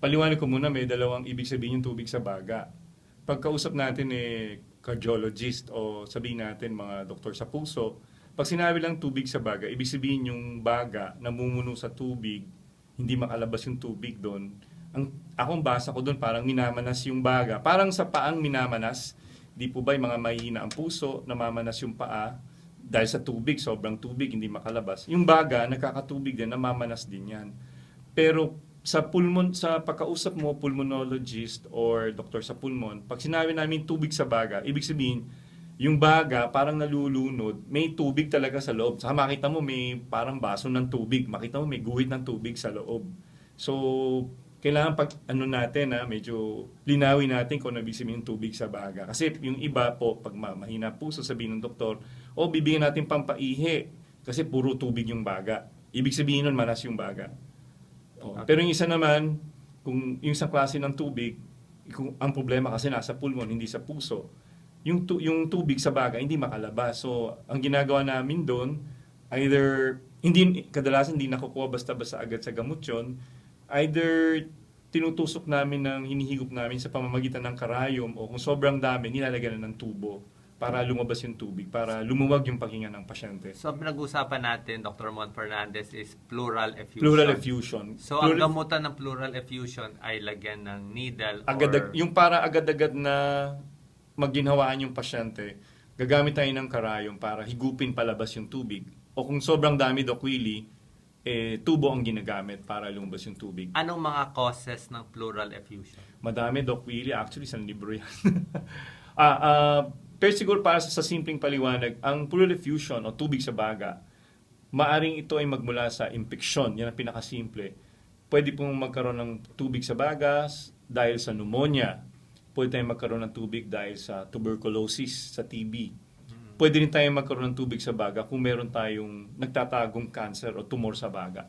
paliwanag ko muna, may dalawang ibig sabihin yung tubig sa baga. Pagkausap natin eh, cardiologist o sabihin natin mga doktor sa puso, pag sinabi lang tubig sa baga, ibig sabihin yung baga namumuno sa tubig, hindi makalabas yung tubig doon. Ang akong basa ko doon parang minamanas yung baga. Parang sa paang minamanas, di po ba yung mga mahihina ang puso, namamanas yung paa dahil sa tubig, sobrang tubig, hindi makalabas. Yung baga, nakakatubig din, namamanas din yan. Pero sa pulmon sa pagkausap mo pulmonologist or doktor sa pulmon, pag sinabi namin tubig sa baga, ibig sabihin yung baga parang nalulunod, may tubig talaga sa loob. Saka makita mo may parang baso ng tubig, makita mo may guhit ng tubig sa loob. So kailangan pag ano natin na medyo linawin natin kung ano ibig sabihin tubig sa baga. Kasi yung iba po pag ma- mahina puso sabihin ng doktor, o bibigyan natin pampaihi kasi puro tubig yung baga. Ibig sabihin nun manas yung baga. Pero yung isa naman, kung yung isang klase ng tubig, kung ang problema kasi nasa pulmon, hindi sa puso, yung, tu- yung tubig sa baga hindi makalabas. So, ang ginagawa namin doon, either, hindi, kadalasan hindi nakukuha basta-basta agad sa gamot yun, either tinutusok namin ng hinihigop namin sa pamamagitan ng karayom o kung sobrang dami, nilalagyan na ng tubo para lumabas yung tubig, para lumuwag yung paghinga ng pasyente. So, ang pinag-usapan natin, Dr. Mon Fernandez, is pleural effusion. Pleural effusion. So, ang Pleural- gamutan ng pleural effusion ay lagyan ng needle agad or... yung para agad-agad na magginhawaan yung pasyente, gagamit tayo ng karayom para higupin palabas yung tubig. O kung sobrang dami, Doc Willie, eh, tubo ang ginagamit para lumabas yung tubig. Anong mga causes ng pleural effusion? Madami, Doc Willie. Actually, isang libro yan. ah, ah, pero siguro para sa, sa simpleng paliwanag, ang pleural effusion o tubig sa baga, maaring ito ay magmula sa impeksyon. Yan ang pinakasimple. Pwede pong magkaroon ng tubig sa bagas dahil sa pneumonia. Pwede tayong magkaroon ng tubig dahil sa tuberculosis, sa TB. Pwede rin tayong magkaroon ng tubig sa baga kung meron tayong nagtatagong cancer o tumor sa baga.